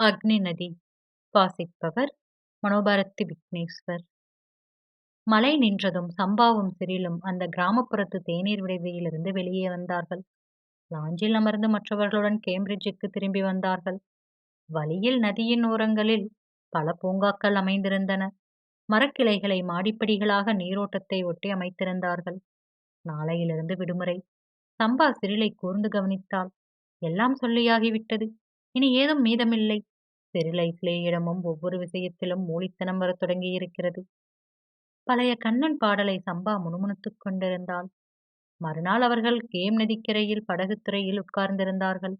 அக்னி நதி வாசிப்பவர் மனோபாரதி விக்னேஸ்வர். மழை நின்றதும் சம்பாவும் சிறிலும் அந்த கிராமப்புறத்து தேநீர் விடுதியிலிருந்து வெளியே வந்தார்கள். லாஞ்சில் அமர்ந்து மற்றவர்களுடன் கேம்பிரிட்ஜுக்கு திரும்பி வந்தார்கள். வழியில் நதியின் ஓரங்களில் பல பூங்காக்கள் அமைந்திருந்தன. மரக்கிளைகளை மாடிப்படிகளாக நீரோட்டத்தை ஒட்டி அமைத்திருந்தார்கள். நாளையிலிருந்து விடுமுறை. சம்பா சிறிலை கூர்ந்து கவனித்தாள். எல்லாம் சொல்லியாகிவிட்டது. இனி ஏதும் மீதமில்லை. சிறிலை இடமும் ஒவ்வொரு விஷயத்திலும் மூலித்தனம் வரத் தொடங்கியிருக்கிறது. பழைய கண்ணன் பாடலை சம்பா முணுமுணுத்துக் கொண்டிருந்தாள் மறுநாள் அவர்கள் கேம் நதிக்கரையில் படகுத்துறையில் உட்கார்ந்திருந்தார்கள்.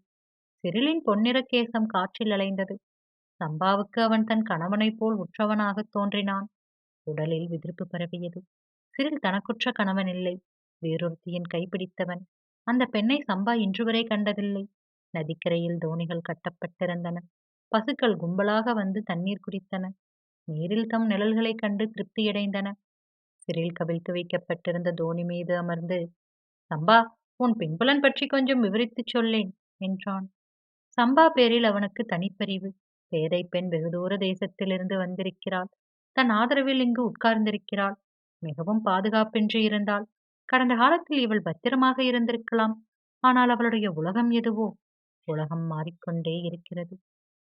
சிறிலின் பொன்னிற கேசம் காற்றில் அலைந்தது. சம்பாவுக்கு அவன் தன் கணவனைப் போல் உற்றவனாகத் தோன்றினான். உடலில் விதிர்ப்பு பரவியது. சிறில் தனக்குற்ற கணவன் இல்லை. வேறொருத்தியின் கைப்பிடித்தவன். அந்த பெண்ணை சம்பா இன்று வரை கண்டதில்லை. நதிக்கரையில் தோணிகள் கட்டப்பட்டிருந்தன. பசுக்கள் கும்பலாக வந்து தண்ணீர் குடித்தன. நீரில் தம் நிழல்களைக் கண்டு திருப்தியடைந்தன சிறில் கவிழ்த்து வைக்கப்பட்டிருந்த தோணி மீது அமர்ந்து சம்பா உன் பின்புலன் பற்றி கொஞ்சம் விவரித்துச் சொல்லேன் என்றான். சம்பா பேரில் அவனுக்கு தனிப்பறிவு. பேதை பெண் வெகு தூர தேசத்திலிருந்து வந்திருக்கிறாள். தன் ஆதரவில் இங்கு உட்கார்ந்திருக்கிறாள். மிகவும் பாதுகாப்பின்றி இருந்தாள். கடந்த காலத்தில் இவள் பத்திரமாக இருந்திருக்கலாம். ஆனால் அவளுடைய உலகம் எதுவோ? உலகம் மாறிக்கொண்டே இருக்கிறது.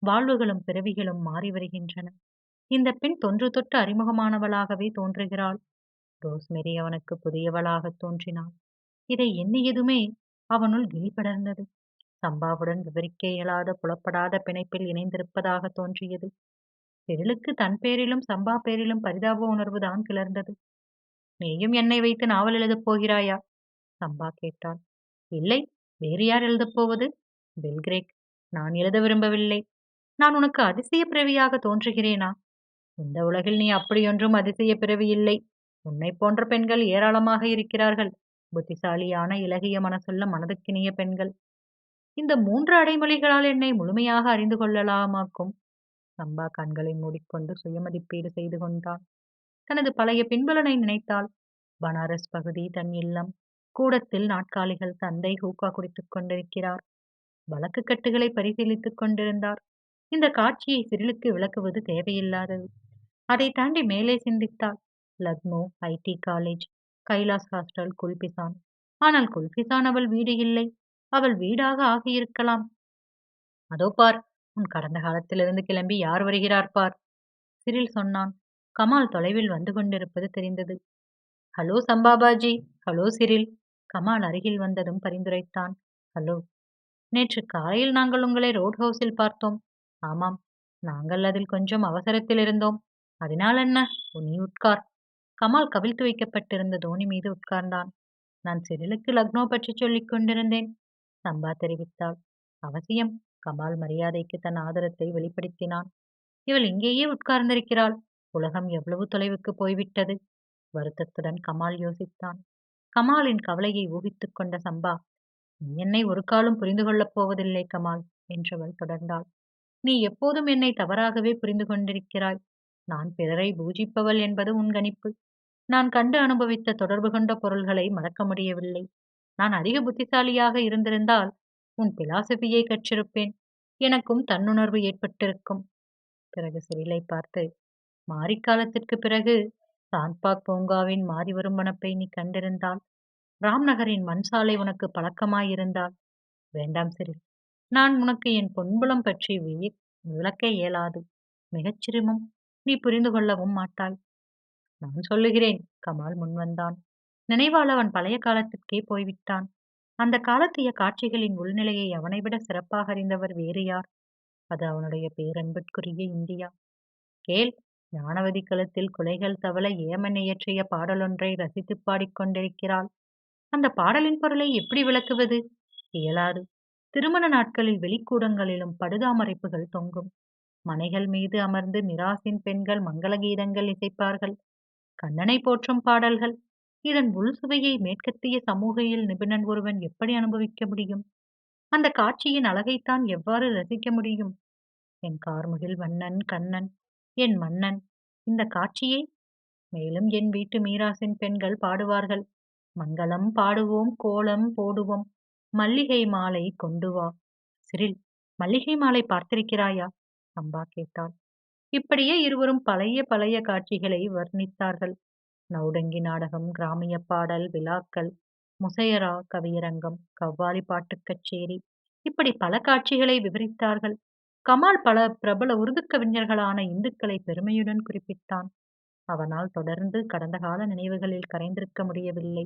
வாழ்வுகளும் பிறவிகளும் மாறி வருகின்றன. இந்த பெண் தொன்று தொட்டு அறிமுகமானவளாகவே தோன்றுகிறாள். ரோஸ்மெரி அவனுக்கு புதியவளாக தோன்றினாள். இதை எண்ணியதுமே அவனுள் கிளிபடர்ந்தது சம்பாவுடன் விவரிக்க இயலாத புலப்படாத பிணைப்பில் இணைந்திருப்பதாக தோன்றியது. சிறிலுக்கு தன் பேரிலும் சம்பா பேரிலும் பரிதாப உணர்வு தான் கிளர்ந்தது. நீயும் என்னை வைத்து நாவல் எழுதப் போகிறாயா? சம்பா கேட்டாள். இல்லை வேறு யார் எழுதப் போவது? பெல்கிரேக் நான் எழுத விரும்பவில்லை. நான் உனக்கு அதிசய பிறவியாக தோன்றுகிறேனா? இந்த உலகில் நீ அப்படியொன்றும் அதிசய பிறவி இல்லை. உன்னை போன்ற பெண்கள் ஏராளமாக இருக்கிறார்கள். புத்திசாலியான இலகிய மனசுள்ள மனதுக்கினிய பெண்கள். இந்த மூன்று அடைமொழிகளால் என்னை முழுமையாக அறிந்து கொள்ளலாமாக்கும்? சம்பா கண்களை மூடிக்கொண்டு சுயமதிப்பீடு செய்து கொண்டான். தனது பழைய பின்புலனை நினைத்தாள். பனாரஸ் பகுதி தன் இல்லம். கூடத்தில் நாட்காலிகள் தந்தை ஹூக்கா குடித்துக் கொண்டிருக்கிறார். வழக்கு கட்டுகளை பரிசீலித்துக் கொண்டிருந்தார். இந்த காட்சியை சிறிலுக்கு விளக்குவது தேவையில்லாதது. அதை தாண்டி மேலே சிந்தித்தாள். Lucknow IT college Kailash hostel Kulbishan. ஆனால் குல்பிசான் அவள் வீடு இல்லை. அவள் வீடாக ஆகியிருக்கலாம். அதோ பார் உன் கடந்த காலத்திலிருந்து கிளம்பி யார் வருகிறார் பார்? சிறில் சொன்னான். கமால் தொலைவில் வந்து கொண்டிருப்பது தெரிந்தது. Hello Champabaji hello Cyril. Kamal அருகில் வந்ததும் பரிந்துரைத்தான். ஹலோ நேற்று காலையில் நாங்கள் உங்களை ரோட் ஹவுஸில் பார்த்தோம். ஆமாம் நாங்கள் அதில் கொஞ்சம் அவசரத்தில் இருந்தோம். அதனால் என்ன? நீ உட்கார். கமால் கவிழ்த்து வைக்கப்பட்டிருந்த தோனி மீது உட்கார்ந்தான். நான் சிறிலுக்கு லக்னோ பற்றி சொல்லிக் கொண்டிருந்தேன். சம்பா தெரிவித்தாள். அவசியம் கமால் மரியாதைக்கு தன் ஆதரத்தை வெளிப்படுத்தினான். இவள் இங்கேயே உட்கார்ந்திருக்கிறாள். உலகம் எவ்வளவு தொலைவுக்கு போய்விட்டது? வருத்தத்துடன் கமால் யோசித்தான். கமாலின் கவலையை ஊகித்துக் கொண்ட சம்பா என்னை ஒரு காலம் புரிந்து கொள்ளப் போவதில்லை கமால் என்றவள் தொடர்ந்தாள். நீ எப்போதும் என்னை தவறாகவே புரிந்து கொண்டிருக்கிறாய். நான் பிறரை பூஜிப்பவள் என்பது உன் கணிப்பு. நான் கண்டு அனுபவித்த தொடர்பு கொண்ட பொருள்களை மறக்க முடியவில்லை. நான் அதிக புத்திசாலியாக இருந்திருந்தால் உன் பிலாசபியை கற்றிருப்பேன். எனக்கும் தன்னுணர்வு ஏற்பட்டிருக்கும். பிறகு சிறிலை பார்த்து மாரிக்காலத்திற்கு பிறகு சாந்த்பாக் பூங்காவின் மாறி வரும் நீ கண்டிருந்தால் ராம்நகரின் மண் சாலை உனக்கு பழக்கமாயிருந்தால்? வேண்டாம் சிறு. நான் உனக்கு என் பொன்புலம் பற்றி விளக்க இயலாது. மிகச் சிரமம் நீ புரிந்து கொள்ளவும் மாட்டாய். நான் சொல்லுகிறேன் கமால் முன்வந்தான். நினைவால் அவன் பழைய காலத்திற்கே போய்விட்டான். அந்த காலத்திய காட்சிகளின் உள்நிலையை அவனை விட சிறப்பாக அறிந்தவர் வேறு யார்? அது அவனுடைய பேரன்பிற்குரிய இந்தியா. கேள் ஞானவதி களத்தில் குலைகள் தவள ஏமன் இயற்றிய பாடலொன்றை ரசித்து பாடிக்கொண்டிருக்கிறாள் அந்த பாடலின் பொருளை எப்படி விளக்குவது? இயலாது. திருமண நாட்களில் வெளிக்கூடங்களிலும் படுதாமரைப்புகள் தொங்கும். மனைகள் மீது அமர்ந்து மிராசின் பெண்கள் மங்கள கீதங்கள் இசைப்பார்கள். கண்ணனை போற்றும் பாடல்கள். இதன் உள் சுவையை மேற்கத்திய சமூகையில் நிபுணன் ஒருவன் எப்படி அனுபவிக்க முடியும்? அந்த காட்சியின் அழகைத்தான் எவ்வாறு ரசிக்க முடியும்? என் கார்முகில் வண்ணன் கண்ணன் என் மன்னன் இந்த காட்சியை? மேலும் என் வீட்டு மீராசின் பெண்கள் பாடுவார்கள். மங்களம் பாடுவோம் கோலம் போடுவோம் மல்லிகை மாலை கொண்டு வா. சிறில் மல்லிகை மாலை பார்த்திருக்கிறாயா? அம்பா கேட்டாள். இப்படியே இருவரும் பழைய பழைய காட்சிகளை வர்ணித்தார்கள். நௌடங்கி நாடகம் கிராமிய பாடல் விழாக்கள் முசையரா கவியரங்கம் கவ்வாலி பாட்டுக் கச்சேரி இப்படி பல காட்சிகளை விவரித்தார்கள். கமால் பல பிரபல உருது கவிஞர்களான இந்துக்களை பெருமையுடன் குறிப்பிட்டான். அவனால் தொடர்ந்து கடந்த கால நினைவுகளில் கரைந்திருக்க முடியவில்லை.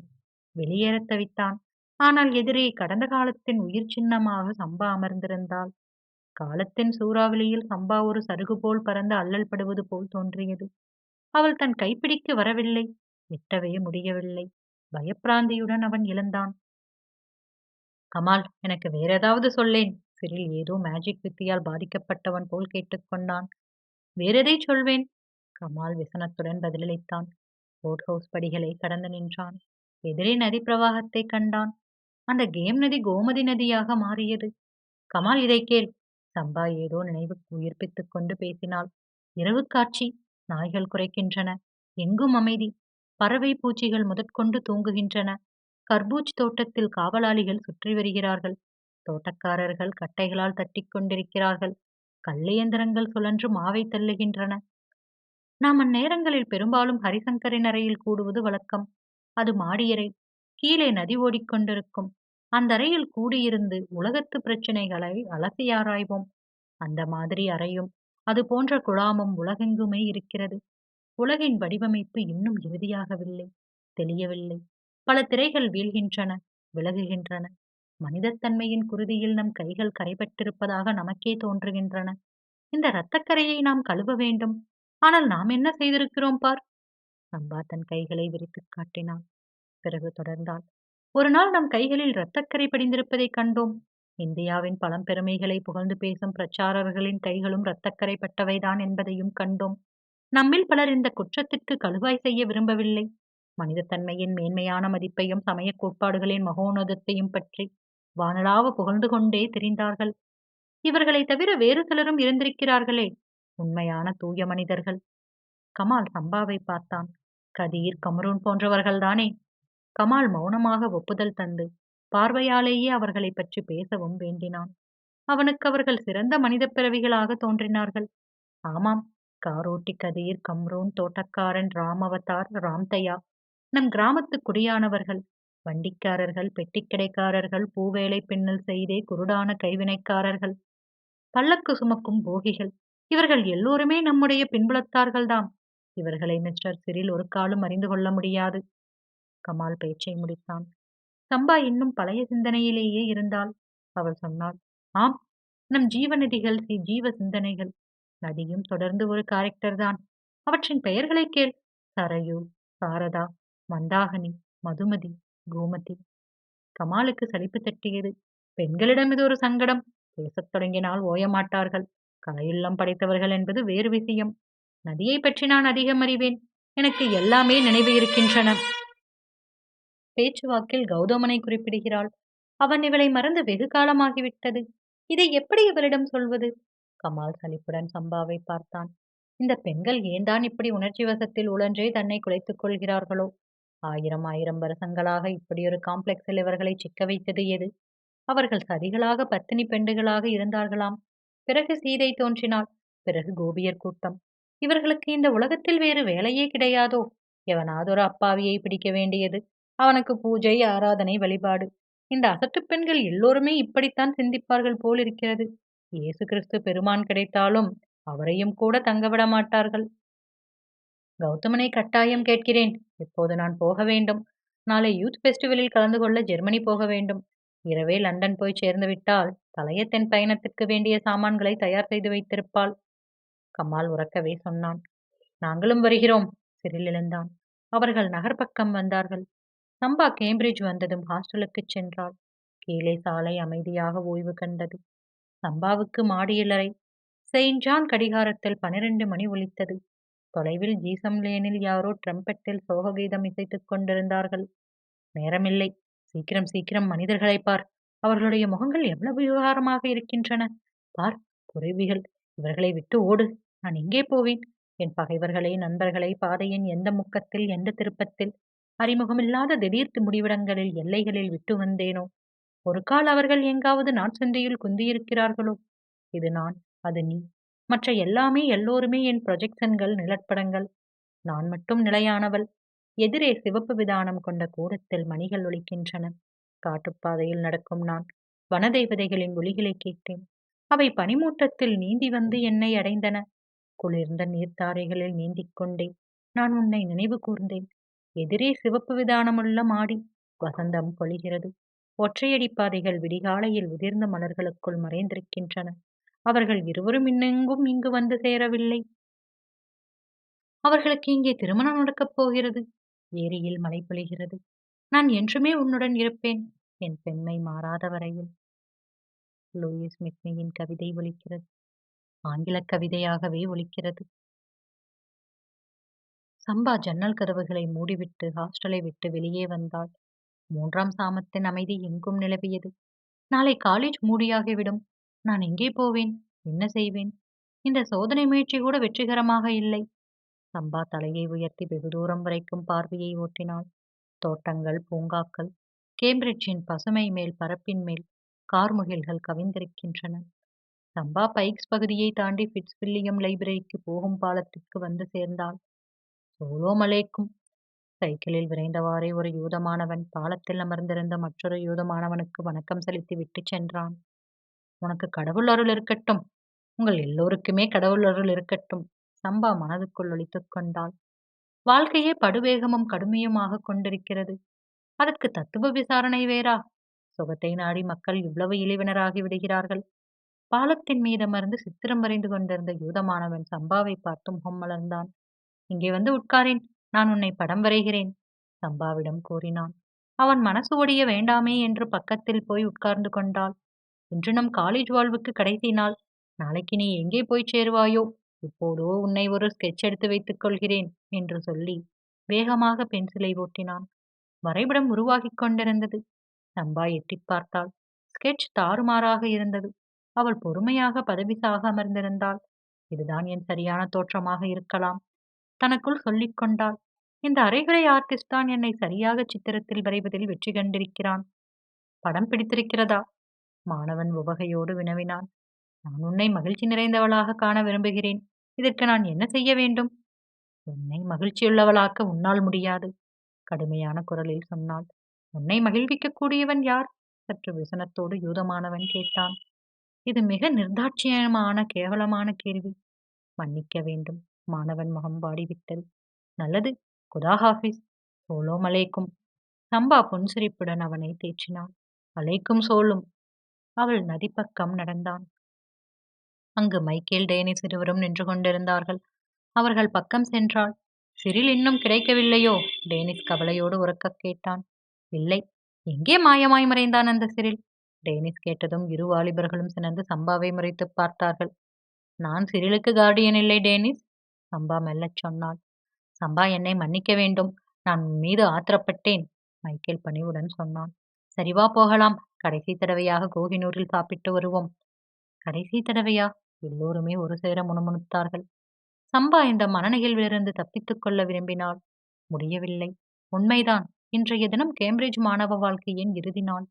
வெளியேறத் தவித்தான். ஆனால் எதிரே கடந்த காலத்தின் உயிர் சின்னமாக சம்பா அமர்ந்திருந்தாள். காலத்தின் சூறாவளியில் சம்பா ஒரு சருகு போல் பறந்து அல்லல் படுவது போல் தோன்றியது. அவள் தன் கைப்பிடிக்கு வரவில்லை எட்டவே முடியவில்லை. பயப்பிராந்தியுடன் அவன் இழந்தான் கமால் எனக்கு வேற ஏதாவது சொல்லேன். சிறில் ஏதோ மேஜிக் வித்தியால் பாதிக்கப்பட்டவன் போல் கேட்டுக்கொண்டான் வேறெதை சொல்வேன்? கமால் விசனத்துடன் பதிலளித்தான். போட் ஹவுஸ் படிகளை கடந்து நின்றான். எதிரே நதி பிரவாகத்தை கண்டான். அந்த கேம் நதி கோமதி நதியாக மாறியது. கமால் இதை கேள். சம்பா ஏதோ நினைவு உயிர்ப்பித்துக் கொண்டு பேசினாள். இரவு காட்சி. நாய்கள் குறைக்கின்றன. எங்கும் அமைதி. பறவை பூச்சிகள் முதற்கொண்டு தூங்குகின்றன. கர்பூஜ் தோட்டத்தில் காவலாளிகள் சுற்றி வருகிறார்கள். தோட்டக்காரர்கள் கட்டைகளால் தட்டி கொண்டிருக்கிறார்கள். கல்லியந்திரங்கள் சுழன்று மாவை தள்ளுகின்றன. நாம் அந்நேரங்களில் பெரும்பாலும் ஹரிசங்கரின் அறையில் கூடுவது வழக்கம். அது மாடியறை. கீழே நதி ஓடிக்கொண்டிருக்கும் அந்த அறையில் கூடியிருந்து உலகத்து பிரச்சனைகளை அலசி ஆராய்வோம். அந்த மாதிரி அறையும் அது போன்ற குழாமும் உலகெங்குமே இருக்கிறது. உலகின் வடிவமைப்பு இன்னும் இறுதியாகவில்லை தெளியவில்லை. பல திரைகள் வீழ்கின்றன விலகுகின்றன. மனிதத்தன்மையின் குருதியில் நம் கைகள் கரைபட்டிருப்பதாக நமக்கே தோன்றுகின்றன. இந்த இரத்தக்கரையை நாம் கழுவ வேண்டும். ஆனால் நாம் என்ன செய்திருக்கிறோம் பார்? சம்பா தன் கைகளை விரித்துக் காட்டினான். பிறகு தொடர்ந்தாள் ஒரு நாள் நம் கைகளில் இரத்தக்கரை படிந்திருப்பதை கண்டோம். இந்தியாவின் பழம்பெருமைகளை புகழ்ந்து பேசும் பிரச்சாரர்களின் கைகளும் இரத்தக்கரை பட்டவைதான் என்பதையும் கண்டோம். நம்மில் பலர் இந்த குற்றத்திற்கு கழுவாய் செய்ய விரும்பவில்லை. மனிதத்தன்மையின் மேன்மையான மதிப்பையும் சமய கோட்பாடுகளின் மகோனதத்தையும் பற்றி வானலாவ புகழ்ந்து கொண்டே திரிந்தார்கள். இவர்களை தவிர வேறு சிலரும் இருந்திருக்கிறார்களே உண்மையான தூய மனிதர்கள். கமால் சம்பாவை பார்த்தான். கதீர் கமரூன் போன்றவர்கள்தானே கமால் மௌனமாக ஒப்புதல் தந்து பார்வையாலேயே அவர்களை பற்றி பேசவும் வேண்டினான். அவனுக்கு அவர்கள் சிறந்த மனித பிறவிகளாக தோன்றினார்கள். ஆமாம் காரோட்டி கதீர் கம்ரூன் தோட்டக்காரன் ராமவதார் ராம்தயா நம் கிராமத்து குடியானவர்கள் வண்டிக்காரர்கள் பெட்டிக்கடைக்காரர்கள் பூவேலை பின்னல் செய்தே குருடான கைவினைக்காரர்கள் பல்லக்கு சுமக்கும் போகிகள் இவர்கள் எல்லோருமே நம்முடைய பின்புலத்தார்கள்தாம். இவர்களை மிஸ்டர் சிறில் ஒரு காலம் அறிந்து கொள்ள முடியாது. கமால் பேச்சை முடித்தான். சம்பா இன்னும் பழைய சிந்தனையிலேயே இருந்தாள். அவள் சொன்னாள் ஆம் நம் ஜீவநதிகள் ஜீவ சிந்தனைகள். நதியும் தொடர்ந்து ஒரு கேரக்டர் தான். அவற்றின் பெயர்களை கேள். சரையு சாரதா மந்தாகனி மதுமதி கோமதி. கமாலுக்கு சலிப்பு தட்டியது. பெண்களிடம் இது ஒரு சங்கடம். பேசத் தொடங்கினால் ஓயமாட்டார்கள். கலையுள்ளம் படைத்தவர்கள் என்பது வேறு விஷயம். நதியை பற்றி நான் அதிகம் அறிவேன். எனக்கு எல்லாமே நினைவு இருக்கின்றன. பேச்சுவாக்கில் கௌதமனை குறிப்பிடுகிறாள். அவன் இவளை மறந்து வெகு காலமாகிவிட்டது. இதை எப்படி இவளிடம் சொல்வது? கமால் சலிப்புடன் சம்பாவை பார்த்தான். இந்த பெண்கள் ஏன்தான் இப்படி உணர்ச்சி வசத்தில் உழன்றே தன்னை குலைத்துக் கொள்கிறார்களோ? ஆயிரம் ஆயிரம் வருஷங்களாக இப்படியொரு காம்ப்ளெக்ஸில் இவர்களை சிக்க வைத்தது எது? அவர்கள் சதிகளாக பத்தினி பெண்டுகளாக இருந்தார்களாம். பிறகு சீதை தோன்றினாள். பிறகு கோபியர் கூட்டம். இவர்களுக்கு இந்த உலகத்தில் வேறு வேலையே கிடையாதோ? எவனாதொரு அப்பாவியை பிடிக்க வேண்டியது. அவனுக்கு பூஜை ஆராதனை வழிபாடு. இந்த அசட்டு பெண்கள் எல்லோருமே இப்படித்தான் சிந்திப்பார்கள் போல் இருக்கிறது இயேசு கிறிஸ்து பெருமான் கிடைத்தாலும் அவரையும் கூட தங்கவிட மாட்டார்கள். கௌதமனை கட்டாயம் கேட்கிறேன். இப்போது நான் போக வேண்டும். நாளை யூத் ஃபெஸ்டிவலில் கலந்து கொள்ள ஜெர்மனி போக வேண்டும். இரவே லண்டன் போய் சேர்ந்துவிட்டால் தலையத்தின் பயணத்துக்கு வேண்டிய சாமான்களை தயார் செய்து வைத்திருப்பாள். கமால் உறக்கவே சொன்னான். நாங்களும் வருகிறோம் சிறில் எழுந்தான். அவர்கள் நகர்பக்கம் வந்தார்கள். சம்பா கேம்பிரிட்ஜ் வந்ததும் ஹாஸ்டலுக்குச் சென்றாள். கீழே சாலை அமைதியாக ஓய்வு கண்டது. சம்பாவுக்கு மாடியிலறை செயின்ட் ஜான் கடிகாரத்தில் பனிரெண்டு மணி ஒலித்தது. தொலைவில் ஜீசம் லேனில் யாரோ ட்ரம்பெட்டில் சோககீதம் இசைத்துக் கொண்டிருந்தார்கள். நேரமில்லை. சீக்கிரம் சீக்கிரம் மனிதர்களை பார். அவர்களுடைய முகங்கள் எவ்வளவு விவகாரமாக இருக்கின்றன. பார் குறைவிகள் இவர்களை விட்டு ஓடு நான் எங்கே போவேன்? என் பகைவர்களை நண்பர்களை பாதையின் எந்த முக்கத்தில் எந்த திருப்பத்தில்? அறிமுகமில்லாத திடீர்த்து முடிவிடங்களில் எல்லைகளில் விட்டு வந்தேனோ? ஒரு கால் அவர்கள் எங்காவது நாட்சந்தையில் குந்தியிருக்கிறார்களோ? இது நான் அது நீ. மற்ற எல்லாமே எல்லோருமே என் ப்ரொஜெக்ஷன்கள் நிழற்படங்கள். நான் மட்டும் நிலையானவள். எதிரே சிவப்பு விதானம் கொண்ட கூடத்தில் மணிகள் ஒலிக்கின்றன. காட்டுப்பாதையில் நடக்கும் நான் வனதேவதைகளின் ஒலிகளை கேட்டேன். அவை பனிமூட்டத்தில் நீந்தி வந்து என்னை அடைந்தன. குளிர்ந்த நீர்த்தாரைகளில் நீந்திக் கொண்டே நான் உன்னை நினைவு கூர்ந்தேன். எதிரே சிவப்பு விதானமுள்ள மாடி வசந்தம் பொழிகிறது. ஒற்றையடி பாதைகள் விடிகாலையில் உதிர்ந்த மலர்களுக்குள் மறைந்திருக்கின்றன. அவர்கள் இருவரும் இன்னெங்கும் இங்கு வந்து சேரவில்லை. அவர்களுக்கு இங்கே திருமணம் நடக்கப் போகிறது. ஏரியில் மழை பொழிகிறது நான் என்றுமே உன்னுடன் இருப்பேன். என் பெண்மை மாறாத வரையில். லூயிஸ் மிட்னியின் கவிதை ஒலிக்கிறது. ஆங்கில கவிதையாகவே ஒலிக்கிறது. சம்பா ஜன்னல் கதவுகளை மூடிவிட்டு ஹாஸ்டலை விட்டு வெளியே வந்தாள். மூன்றாம் சாமத்தின் அமைதி எங்கும் நிலவியது. நாளை காலேஜ் மூடியாகிவிடும். நான் எங்கே போவேன்? என்ன செய்வேன்? இந்த சோதனை முயற்சி கூட வெற்றிகரமாக இல்லை. சம்பா தலையை உயர்த்தி வெகு தூரம் வரைக்கும் பார்வையை ஓட்டினாள். தோட்டங்கள் பூங்காக்கள் கேம்பிரிட்ஜின் பசுமை மேல் பரப்பின் மேல் கார்முகில்கள் கவிந்திருக்கின்றன. சம்பா பைக்ஸ் பகுதியை தாண்டி ஃபிட்ஸ்வில்லியம் லைப்ரரிக்கு போகும் பாலத்திற்கு வந்து சேர்ந்தாள். சோலோமலேக்கும் சைக்கிளில் விரைந்தவாறே ஒரு யூதமானவன். பாலத்தில் அமர்ந்திருந்த மற்றொரு யூதமானவனுக்கு வணக்கம் செலுத்தி விட்டு சென்றான். உனக்கு கடவுள் அருள் இருக்கட்டும். உங்கள் எல்லோருக்குமே கடவுள் அருள் இருக்கட்டும் சம்பா மனதுக்குள் ஒழித்துக் கொண்டாள். வாழ்க்கையே படுவேகமும் கடுமையுமாக கொண்டிருக்கிறது. அதற்கு தத்துவ விசாரணை வேறா? சுகத்தை நாடி மக்கள் இவ்வளவு இழிவினராகி விடுகிறார்கள்? பாலத்தின் மீதமர்ந்து சித்திரம் வரைந்து கொண்டிருந்த யூதமானவன் சம்பாவை பார்த்து முகம் மலர்ந்தான். இங்கே வந்து உட்காரேன். நான் உன்னை படம் வரைகிறேன் சம்பாவிடம் கூறினான். அவன் மனசு ஒடிய வேண்டாமே என்று பக்கத்தில் போய் உட்கார்ந்து கொண்டாள். இன்று நம் காலேஜ் வாழ்வுக்கு கடைசி நாள் நாளைக்கு நீ எங்கே போய் சேருவாயோ? இப்போதோ உன்னை ஒரு ஸ்கெட்ச் எடுத்து வைத்துக் கொள்கிறேன் என்று சொல்லி வேகமாக பென்சிலை ஓட்டினான். வரைபடம் உருவாகிக் கொண்டிருந்தது. சம்பா எட்டிப் பார்த்தாள். ஸ்கெட்ச் தாறுமாறாக இருந்தது. அவள் பொறுமையாக பதவிசாக அமர்ந்திருந்தாள் இதுதான் என் சரியான தோற்றமாக இருக்கலாம். தனக்குள் சொல்லிக் கொண்டாள். இந்த அரைகுறை ஆர்டிஸ்ட் தான் என்னை சரியாக சித்திரத்தில் வரைவதில் வெற்றி கண்டிருக்கிறான். படம் பிடித்திருக்கிறதா? மாணவன் உவகையோடு வினவினான். நான் உன்னை மகிழ்ச்சி நிறைந்தவளாக காண விரும்புகிறேன். இதற்கு நான் என்ன செய்ய வேண்டும்? உன்னை மகிழ்ச்சியுள்ளவளாக்க உன்னால் முடியாது. கடுமையான குரலில் சொன்னாள். உன்னை மகிழ்விக்கக் கூடியவன் யார்? சற்று விசனத்தோடு யூதமானவன் கேட்டான். இது மிக நிர்தாட்சியமான கேவலமான கேள்வி. மன்னிக்க வேண்டும். மாணவன் முகம் பாடிவிட்டது நல்லது. குதா ஹாஃபிஸ். சோலோம் அலைக்கும். சம்பா புன்சிரிப்புடன் அவனை தேற்றினான். அலைக்கும் சோலும். அவள் நதிப்பக்கம் நடந்தான். அங்கு மைக்கேல் டேனிஸ் இருவரும் நின்று கொண்டிருந்தார்கள். அவர்கள் பக்கம் சென்றாள். சிறில் இன்னும் கிடைக்கவில்லையோ? டேனிஸ் கவலையோடு உறக்கக் கேட்டான். இல்லை. எங்கே மாயமாய் மறைந்தான் அந்த சிறில்? டேனிஸ் கேட்டதும் இரு வாலிபர்களும் சினந்து சம்பாவை முறைத்துப் பார்த்தார்கள். நான் சிறிலுக்கு கார்டியன் இல்லை டேனிஸ்? சம்பா மெல்லச் சொன்னாள். சம்பா என்னை மன்னிக்க வேண்டும். நான் உன் மீது ஆத்திரப்பட்டேன். மைக்கேல் பணிவுடன் சொன்னான். சரிவா போகலாம். கடைசி தடவையாக கோகினூரில் சாப்பிட்டு வருவோம். கடைசி தடவையா? எல்லோருமே ஒரு சேர முணுமுணுத்தார்கள். சம்பா இந்த மனநிகழ்விலிருந்து தப்பித்துக் கொள்ள விரும்பினாள். முடியவில்லை. உண்மைதான். இன்றைய தினம் கேம்பிரிட்ஜ் மாணவ வாழ்க்கையின் இறுதி நாள்.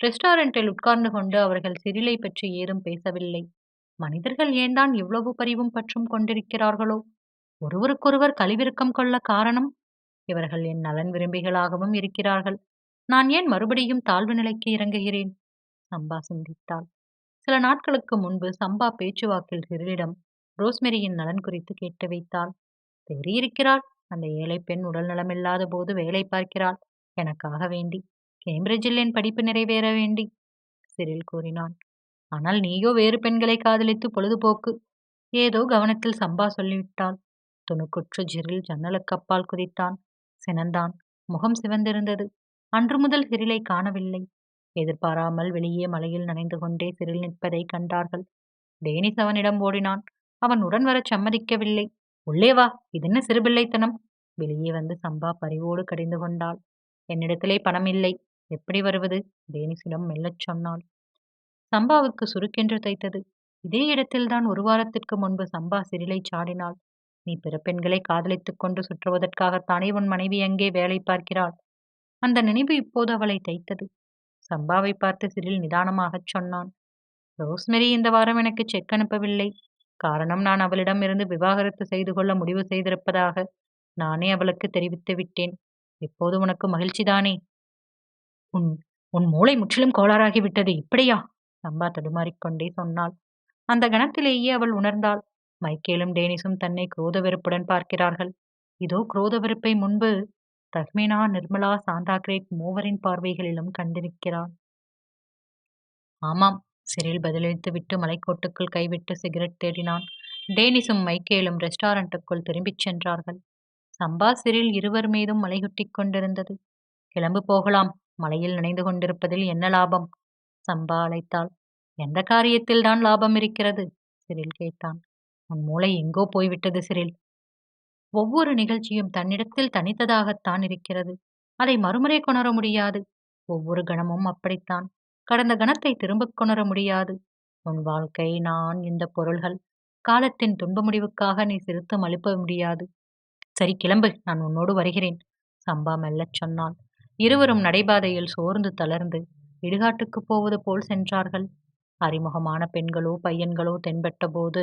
ரெஸ்டாரண்டில் உட்கார்ந்து கொண்டு அவர்கள் சிறிலை பற்றி ஏதும் பேசவில்லை. மனிதர்கள் ஏன்தான் இவ்வளவு பரிவும் பற்றும் கொண்டிருக்கிறார்களோ? ஒருவருக்கொருவர் கழிவிருக்கம் கொள்ள காரணம்? இவர்கள் என் நலன் விரும்பிகளாகவும் இருக்கிறார்கள். நான் ஏன் மறுபடியும் தாழ்வு நிலைக்கு இறங்குகிறேன்? சம்பா சிந்தித்தாள். சில நாட்களுக்கு முன்பு சம்பா பேச்சுவாக்கில் சிறிலிடம் ரோஸ்மெரியின் நலன் குறித்து கேட்டு வைத்தாள். தெரியிருக்கிறாள் அந்த ஏழை பெண் உடல் நலமில்லாத போது வேலை பார்க்கிறாள். எனக்காக வேண்டி. கேம்பிரிட்ஜில் என் படிப்பு நிறைவேற வேண்டி. சிறில் கூறினான். ஆனால் நீயோ வேறு பெண்களை காதலித்து பொழுதுபோக்கு. ஏதோ கவனத்தில் சம்பா சொல்லிவிட்டாள். துணுக்குற்று ஜிரில் ஜன்னலுக்கு அப்பால் குதித்தான். சினந்தான். முகம் சிவந்திருந்தது. அன்று முதல் சிறிலை காணவில்லை. எதிர்பாராமல் வெளியே மலையில் நனைந்து கொண்டே சிறில் நிற்பதை கண்டார்கள். டேனிஸ் அவனிடம் ஓடினான். அவன் உடன் வரச் சம்மதிக்கவில்லை. உள்ளே வா இதென்ன சிறுபிள்ளைத்தனம்? வெளியே வந்து சம்பா பரிவோடு கடிந்து கொண்டாள். என்னிடத்திலே பணம் இல்லை எப்படி வருவது? தேனிசிடம் மெல்லச் சொன்னாள். சம்பாவுக்கு சுருக்கென்று தைத்தது. இதே இடத்தில்தான் ஒரு வாரத்திற்கு முன்பு சம்பா சிறிலை சாடினாள். நீ பிற பெண்களை காதலித்துக் கொண்டு சுற்றுவதற்காகத்தானே உன் மனைவி எங்கே வேலை பார்க்கிறாள்? அந்த நினைவு இப்போது அவளை தைத்தது. சம்பாவை பார்த்து சிறில் நிதானமாகச் சொன்னான். ரோஸ்மெரி இந்த வாரம் எனக்கு செக் அனுப்பவில்லை. காரணம் நான் அவளிடம் இருந்து விவாகரத்து செய்து கொள்ள முடிவு செய்திருப்பதாக நானே அவளுக்கு தெரிவித்து விட்டேன். இப்போது உனக்கு மகிழ்ச்சிதானே உன் உன் மூளை முற்றிலும் கோளாறாகி விட்டது. இப்படியா? சம்பா தடுமாறிக்கொண்டே சொன்னாள். அந்த கணத்திலேயே அவள் உணர்ந்தாள். மைக்கேலும் டேனிஸும் தன்னை குரோத வெறுப்புடன் பார்க்கிறார்கள். இதோ குரோத வெறுப்பை முன்பு தஹ்மினா நிர்மலா சாந்தா மூவரின் பார்வைகளிலும் கண்டிருக்கிறாள் ஆமாம் சிறில் பதிலளித்து விட்டு மலைக்கோட்டுக்குள் கைவிட்டு சிகரெட் தேடினான். டேனிஸும் மைக்கேலும் ரெஸ்டாரண்ட்டுக்குள் திரும்பிச் சென்றார்கள். சம்பா சிறில் இருவர் மீதும் மலை கொண்டிருந்தது. கிளம்பு போகலாம். மலையில் நினைந்து கொண்டிருப்பதில் என்ன லாபம்? சம்பா அழைத்தாள். எந்த காரியத்தில் தான் லாபம் இருக்கிறது? சிறில் கேட்டான். உன் மூளை எங்கோ போய்விட்டது சிறில் ஒவ்வொரு நிகழ்ச்சியும் தன்னிடத்தில் தனித்ததாகத்தான் இருக்கிறது. அதை மறுமுறை கொணர முடியாது. ஒவ்வொரு கணமும் அப்படித்தான். கடந்த கணத்தை திரும்பக் கொணர முடியாது. உன் வாழ்க்கை நான் இந்த பொருள்கள் காலத்தின் துன்ப முடிவுக்காக நீ சிறுத்தம் அழுப்ப முடியாது. சரி கிளம்பு. நான் உன்னோடு வருகிறேன். சம்பா மெல்லச் சொன்னாள். இருவரும் நடைபாதையில் சோர்ந்து தளர்ந்து இடுகாட்டுக்கு போவது போல் சென்றார்கள். அறிமுகமான பெண்களோ பையன்களோ தென்பட்ட போது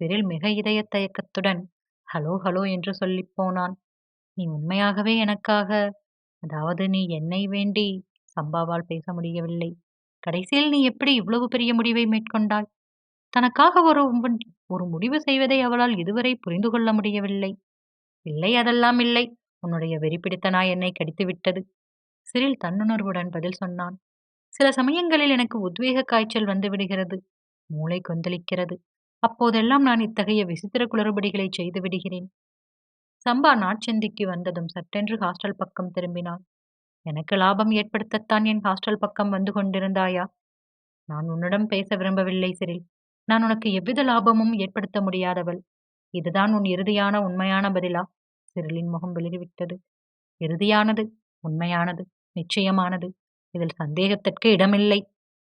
சிறில் மிக இதய தயக்கத்துடன் ஹலோ ஹலோ என்று சொல்லிப் போனான். நீ உண்மையாகவே எனக்காக அதாவது நீ என்னை வேண்டி சம்பாவால் பேச முடியவில்லை. கடைசியில் நீ எப்படி இவ்வளவு பெரிய முடிவை மேற்கொண்டாய்? தனக்காக ஒரு ஒரு முடிவு செய்வதை அவளால் இதுவரை புரிந்து கொள்ள முடியவில்லை. இல்லை அதெல்லாம் இல்லை. உன்னுடைய வெறி நாய் என்னை கடித்து விட்டது. சிறில் தன்னுணர்வுடன் பதில் சொன்னான். சில சமயங்களில் எனக்கு உத்வேக காய்ச்சல் வந்து விடுகிறது. மூளை கொந்தளிக்கிறது. அப்போதெல்லாம் நான் இத்தகைய விசித்திர குளறுபடிகளை செய்து விடுகிறேன். சம்பா நாட்சந்திக்கு வந்ததும் சட்டென்று ஹாஸ்டல் பக்கம் திரும்பினான். எனக்கு லாபம் ஏற்படுத்தத்தான் என் ஹாஸ்டல் பக்கம் வந்து கொண்டிருந்தாயா? நான் உன்னிடம் பேச விரும்பவில்லை சிறில். நான் உனக்கு எவ்வித லாபமும் ஏற்படுத்த முடியாதவள். இதுதான் உன் இறுதியான உண்மையான பதிலா? சிறிலின் முகம் வெளிவிட்டது இறுதியானது உண்மையானது நிச்சயமானது. இதில் சந்தேகத்திற்கு இடமில்லை.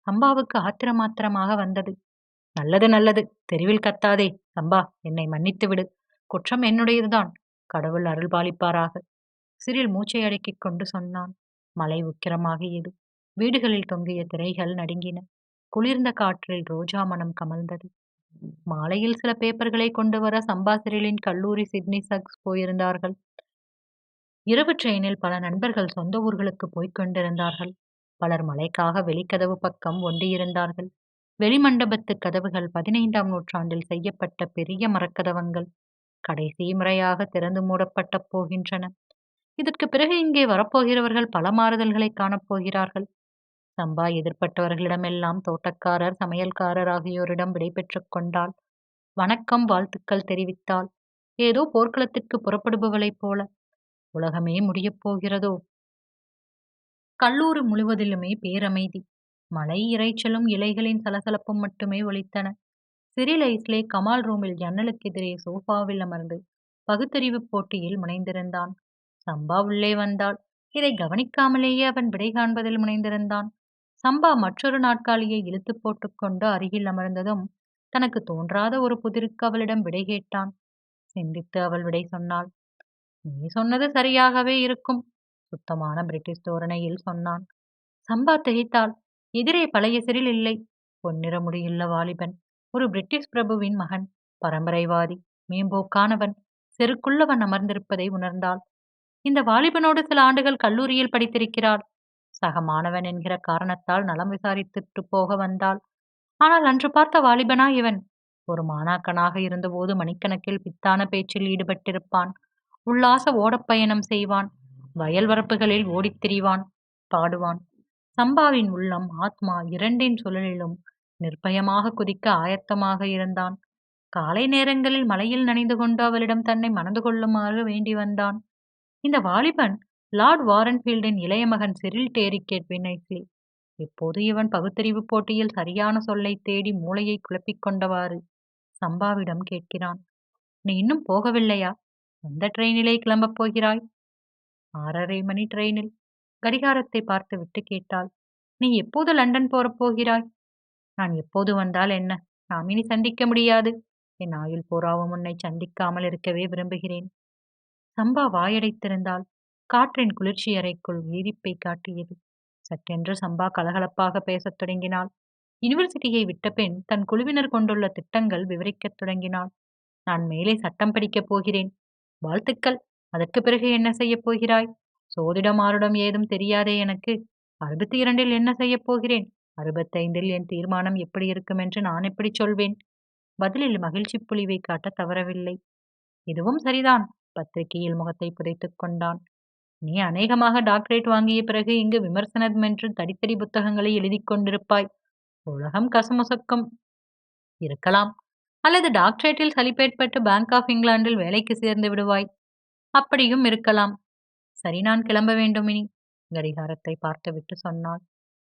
சம்பாவுக்கு ஆத்திரமாத்திரமாக வந்தது. நல்லது நல்லது. தெருவில் கத்தாதே சம்பா என்னை மன்னித்து விடு குற்றம் என்னுடையதுதான். கடவுள் அருள் பாலிப்பாராக. சிறில் மூச்சை அடக்கிக் கொண்டு சொன்னான். மலை உக்கிரமாகியது. வீடுகளில் தொங்கிய திரைகள் நடுங்கின. குளிர்ந்த காற்றில் ரோஜா மனம் கமழ்ந்தது மாலையில் சில பேப்பர்களை கொண்டு வர சம்பாசிரியலின் கல்லூரி சிட்னி சக்ஸ் போயிருந்தார்கள். இரவு ட்ரெயினில் பல நண்பர்கள் சொந்த ஊர்களுக்கு போய்க் கொண்டிருந்தார்கள். பலர் மலைக்காக வெளிக்கதவு பக்கம் ஒண்டியிருந்தார்கள் வெளிமண்டபத்து கதவுகள் பதினைந்தாம் நூற்றாண்டில் செய்யப்பட்ட பெரிய மரக்கதவங்கள். கடைசி முறையாக திறந்து மூடப்பட்ட போகின்றன. இதற்கு பிறகு இங்கே வரப்போகிறவர்கள் பல மாறுதல்களை காணப்போகிறார்கள் சம்பா எதிர்ப்பட்டவர்களிடமெல்லாம் தோட்டக்காரர் சமையல்காரர் ஆகியோரிடம் விடைபெற்றுக் கொண்டாள். வணக்கம் வாழ்த்துக்கள் தெரிவித்தாள். ஏதோ போர்க்களத்திற்கு புறப்படுபவளைப் போல. உலகமே முடியப் போகிறதோ? கல்லூரி முழுவதிலுமே பேரமைதி. மலை இறைச்சலும் இலைகளின் சலசலப்பும் மட்டுமே ஒலித்தன. சிறில் ஐஸ்லே கமால் ரூமில் ஜன்னலுக்கு எதிரே சோஃபாவில் அமர்ந்து பகுத்தறிவு போட்டியில் முனைந்திருந்தான். சம்பா உள்ளே வந்தாள். இதை கவனிக்காமலேயே அவன் விடை காண்பதில் முனைந்திருந்தான். சம்பா மற்றொரு நாட்காலியை இழுத்து போட்டுக்கொண்டு அருகில் அமர்ந்ததும் தனக்கு தோன்றாத ஒரு புதிருக்கு அவளிடம் விடை கேட்டான். சிந்தித்து அவள் விடை சொன்னாள். நீ சொன்னது சரியாகவே இருக்கும் சுத்தமான பிரிட்டிஷ் தோரணையில் சொன்னான். சம்பா திகைத்தாள். எதிரே பழைய சிறில் இல்லை. பொன்னிற முடியுள்ள வாலிபன். ஒரு பிரிட்டிஷ் பிரபுவின் மகன். பரம்பரைவாதி மேம்போக்கானவன். செருக்குள்ளவன் அமர்ந்திருப்பதை உணர்ந்தாள். இந்த வாலிபனோடு சில ஆண்டுகள் கல்லூரியில் படித்திருக்கிறாள். சக மாணவன் என்கிற காரணத்தால் நலம் விசாரித்துட்டு போக வந்தாள். ஆனால் அன்று பார்த்த வாலிபனா இவன்? ஒரு மாணாக்கனாக இருந்தபோது மணிக்கணக்கில் பித்தான பேச்சில் ஈடுபட்டிருப்பான். உல்லாச ஓடப்பயணம் செய்வான். வயல் வரப்புகளில் ஓடித் திரிவான். பாடுவான். சம்பாவின் உள்ளம் ஆத்மா இரண்டின் சுழலிலும் நிர்பயமாக குதிக்க ஆயத்தமாக இருந்தான். காலை நேரங்களில் மலையில் நனைந்து கொண்டு அவளிடம் தன்னை மணந்து கொள்ளுமாறு வேண்டி வந்தான். இந்த வாலிபன் லார்ட் வாரன்ஃபீல்டின் இளைய மகன் சிரில் டேரிக்கேட் வினைஸ்லி இப்போது இவன் பகுத்தறிவு போட்டியில் சரியான சொல்லை தேடி மூளையை குழப்பிக் கொண்டவாறு? சம்பாவிடம் கேட்கிறான். நீ இன்னும் போகவில்லையா? எந்த ட்ரெயினிலே கிளம்பப் போகிறாய்? ஆறரை மணி ட்ரெயினில். கடிகாரத்தை பார்த்து விட்டு கேட்டாள். நீ எப்போது லண்டன் போறப் போகிறாய்? நான் எப்போது வந்தால் என்ன? நாம் இனி சந்திக்க முடியாது. என் ஆயுள் போராவும் உன்னை சந்திக்காமல் இருக்கவே விரும்புகிறேன். சம்பா வாயடைத்திருந்தால் காற்றின் குளிர்ச்சி அறைக்குள் வீதிப்பை காட்டியது. சட்டென்று சம்பா கலகலப்பாக பேசத் தொடங்கினாள். யூனிவர்சிட்டியை விட்டபின் தன் குழுவினர் கொண்டுள்ள திட்டங்கள் விவரிக்கத் தொடங்கினாள். நான் மேலே சட்டம் படிக்கப் போகிறேன். வாழ்த்துக்கள். அதற்கு பிறகு என்ன செய்யப் போகிறாய்? சோதிடம் ஆருடம் ஏதும் தெரியாதே எனக்கு. அறுபத்தி இரண்டில் என்ன செய்யப் போகிறேன்? அறுபத்தைந்தில் என் தீர்மானம் எப்படி இருக்கும் என்று நான் எப்படி சொல்வேன்? பதிலில் மகிழ்ச்சி புலிவை காட்ட தவறவில்லை. இதுவும் சரிதான். பத்திரிகையில் முகத்தை புதைத்துக் கொண்டான். நீ அநேகமாக டாக்டரேட் வாங்கிய பிறகு இங்கு விமர்சனம் என்று தடித்தடி புத்தகங்களை எழுதிக் கொண்டிருப்பாய். உலகம் கசமுசக்கும். இருக்கலாம். அல்லது டாக்டரேட்டில் சலிப்பேற்பட்டு பேங்க் ஆஃப் இங்கிலாந்தில் வேலைக்கு சேர்ந்து விடுவாய். அப்படியும் இருக்கலாம். சரி நான் கிளம்ப வேண்டும் இனி கடிகாரத்தை பார்த்துவிட்டு சொன்னாள்.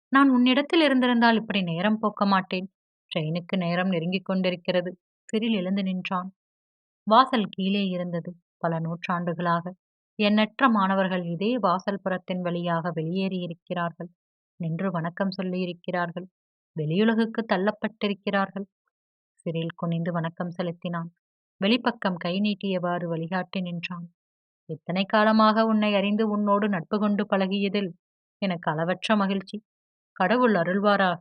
நான் உன்னிடத்தில் இருந்திருந்தால் இப்படி நேரம் போக்க மாட்டேன். ட்ரெயினுக்கு நேரம் நெருங்கிக் கொண்டிருக்கிறது. சிறில் எழுந்து நின்றான். வாசல் கீழே இருந்தது. பல நூற்றாண்டுகளாக எண்ணற்ற மாணவர்கள் இதே வாசல்புறத்தின் வழியாக வெளியேறியிருக்கிறார்கள். நின்று வணக்கம் சொல்லியிருக்கிறார்கள். வெளியுலகுக்கு தள்ளப்பட்டிருக்கிறார்கள். சிறில் குனிந்து வணக்கம் செலுத்தினான். வெளிப்பக்கம் கை நீட்டியவாறு வழிகாட்டி நின்றான். இத்தனை காலமாக உன்னை அறிந்து உன்னோடு நட்பு கொண்டு பழகியதில் எனக்கு அளவற்ற மகிழ்ச்சி. கடவுள் அருள்வாராக.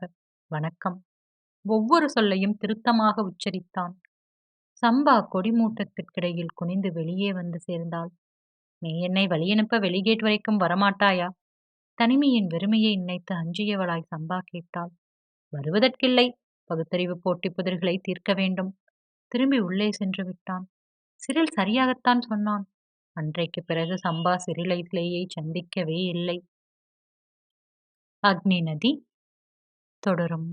வணக்கம். ஒவ்வொரு சொல்லையும் திருத்தமாக உச்சரித்தான். சம்பா கொடிமூட்டத்திற்கிடையில் குனிந்து வெளியே வந்து சேர்ந்தாள். நீ என்னை வழியனுப்ப வெளிகேட் வரைக்கும் வரமாட்டாயா? தனிமையின் வெறுமையை நினைத்து அஞ்சியவளாய் சம்பா கேட்டாள். வருவதற்கில்லை. பகுத்தறிவு போட்டி புதிர்களை தீர்க்க வேண்டும். திரும்பி உள்ளே சென்று விட்டான். சிறில் சரியாகத்தான் சொன்னான். அன்றைக்கு பிறகு சம்பா சிறிலையிலேயே சந்திக்கவே இல்லை. அக்னி நதி? தொடரும்.